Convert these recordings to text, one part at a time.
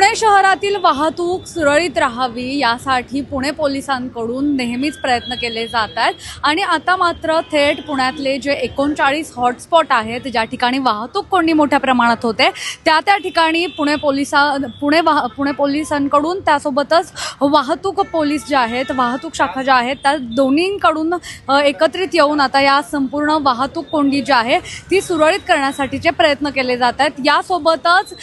पुणे शहरातील वाहतूक सुरळीत राहावी यासाठी पुणे पोलिसांकडून नेहमीच प्रयत्न केले जात आहेत. आणि आता मात्र थेट पुण्यातले जे एकोणचाळीस हॉटस्पॉट आहेत ज्या ठिकाणी वाहतूक कोंडी मोठ्या प्रमाणात होते त्या त्या ठिकाणी पुणे पोलिसा पुणे वाह पुणे पोलिसांकडून त्यासोबतच वाहतूक पोलीस जे आहेत वाहतूक शाखा ज्या आहेत त्या दोन्हींकडून एकत्रित येऊन आता या संपूर्ण वाहतूक कोंडी जी आहे ती सुरळीत करण्यासाठीचे प्रयत्न केले जात आहेत. यासोबतच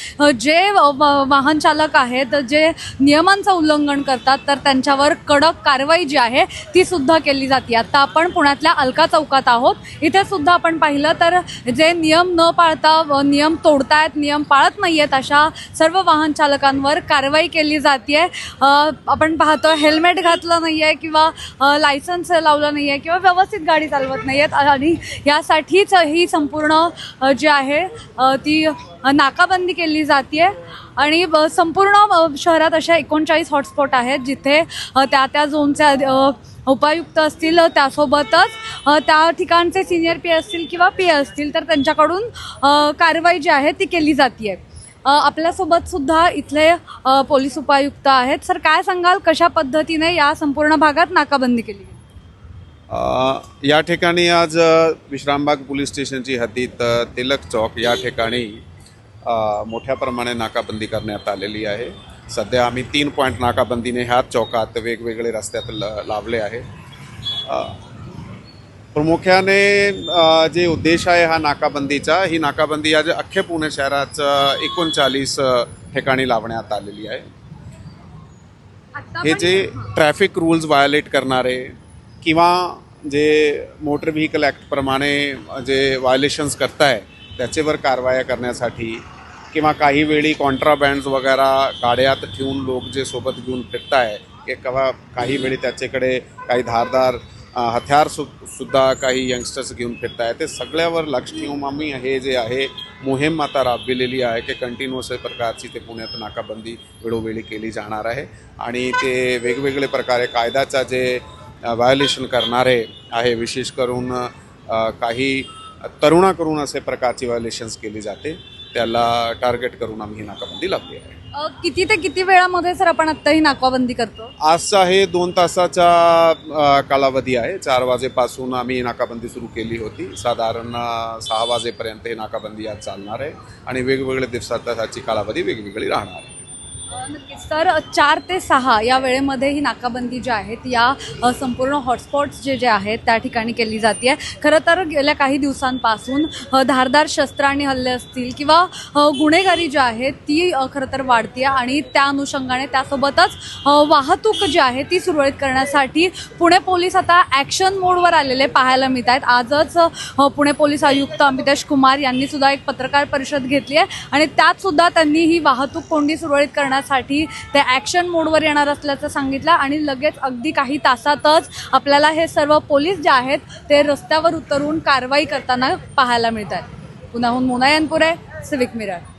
जे वाहन चालक आहेत जे नियमांचं उल्लंघन करतात तर त्यांच्यावर कडक कारवाई जी आहे ती सुद्धा केली जाते. आता आपण पुण्यातल्या अलका चौकात आहोत. इथे सुद्धा आपण पाहिलं तर जे नियम न पाळता नियम तोडतायत नियम पाळत नाही आहेत अशा सर्व वाहन चालकांवर कारवाई केली जाते आपण पाहतो हेल्मेट घातलं नाही आहे किंवा लायसन्स लावलं नाही आहे किंवा व्यवस्थित गाडी चालवत नाही आहेत आणि यासाठीच ही संपूर्ण जी आहे ती नाकाबंदी केली जाते आणि संपूर्ण शहरात अशा एकोणचाळीस हॉटस्पॉट आहेत जिथे त्या त्या झोनचे उपायुक्त असतील त्यासोबतच त्या ठिकाणचे सिनियर पी असतील किंवा पी असतील तर त्यांच्याकडून कारवाई जी आहे ती केली जाते आपल्यासोबत सुद्धा इथले पोलीस उपायुक्त आहेत. सर काय सांगाल कशा पद्धतीने या संपूर्ण भागात नाकाबंदी केली या ठिकाणी आज विश्रामबाग पोलीस स्टेशनची हद्दीत तिलक चौक या ठिकाणी मोठ्या प्रमाणे नाकाबंदी करण्यात आलेली आहे. सध्या आम्ही तीन पॉईंट नाकाबंदीने ह्याच चौकात वेगवेगळे रस्त्यात ल लावले आहे. प्रामुख्याने जे उद्देश आहे हा नाकाबंदीचा ही नाकाबंदी आज अख्खे पुणे शहरात एकोणचाळीस ठिकाणी लावण्यात आलेली आहे. हे जे ट्रॅफिक रूल्स व्हायोलेट करणारे किंवा जे मोटर व्हेकल ॲक्टप्रमाणे जे व्हायोलेशन्स करताय त्याच्यावर कारवाया करण्यासाठी किंवा काही वेळी कॉन्ट्राबँड्स वगैरे गाड्यात ठेवून लोक जे सोबत घेऊन फिरताय की कवा काही वेळी त्याच्याकडे काही धारदार हत्यार सु सुद्धा काही यंगस्टर्स घेऊन फिरताय. ते सगळ्यावर लक्ष ठेवून आम्ही हे जे आहे मोहीम आता राबविलेली आहे की कंटिन्युअस प्रकारची ते पुण्यात नाकाबंदी वेळोवेळी केली जाणार आहे. आणि ते वेगवेगळे प्रकारे कायद्याचा जे व्हायोलेशन करणारे आहे विशेष करून काही तरुणाकडून असे प्रकारची व्हायोलेशन्स केली जाते. त्याला टार्गेट करून आम्ही ही नाकाबंदी लावली आहे. अ, किती ते किती वेळामध्ये सर आपण आत्ता ही नाकाबंदी करतो? आजचा हे दोन तासाचा अ, कालावधी आहे. चार वाजेपासून आम्ही नाकाबंदी सुरू केली होती. साधारण अ, सहा वाजेपर्यंत ही नाकाबंदी आज चालणार आहे. आणि वेगवेगळ्या दिवसात त्याची कालावधी वेगवेगळी राहणार आहे. अ, तर चार ते सहा या वेळेमध्ये ही नाकाबंदी जी आहे या संपूर्ण हॉटस्पॉट्स जे जे आहेत त्या ठिकाणी केली जाते खरं तर गेल्या काही दिवसांपासून धारदार धारदार शस्त्रांनी हल्ले असतील किंवा गुन्हेगारी जी आहे ती खरं तर वाढते आणि त्या अनुषंगाने त्यासोबतच वाहतूक जी आहे ती सुरळीत करण्यासाठी पुणे पोलीस आता ॲक्शन मोडवर आलेले पाहायला मिळत आहेत. आजच पुणे पोलीस आयुक्त अमितेश कुमार यांनी सुद्धा एक पत्रकार परिषद घेतली आहे आणि त्यातसुद्धा त्यांनी ही वाहतूक कोंडी सुरळीत करण्यासाठी ते ॲक्शन मोडवर येणार असल्याचं सांगितलं आणि लगेच अगदी काही तासातच आपल्याला हे सर्व पोलीस जे आहेत ते रस्त्यावर उतरून कारवाई करताना पाहायला मिळत आहेत पुण्याहून मोना सिविक मिरर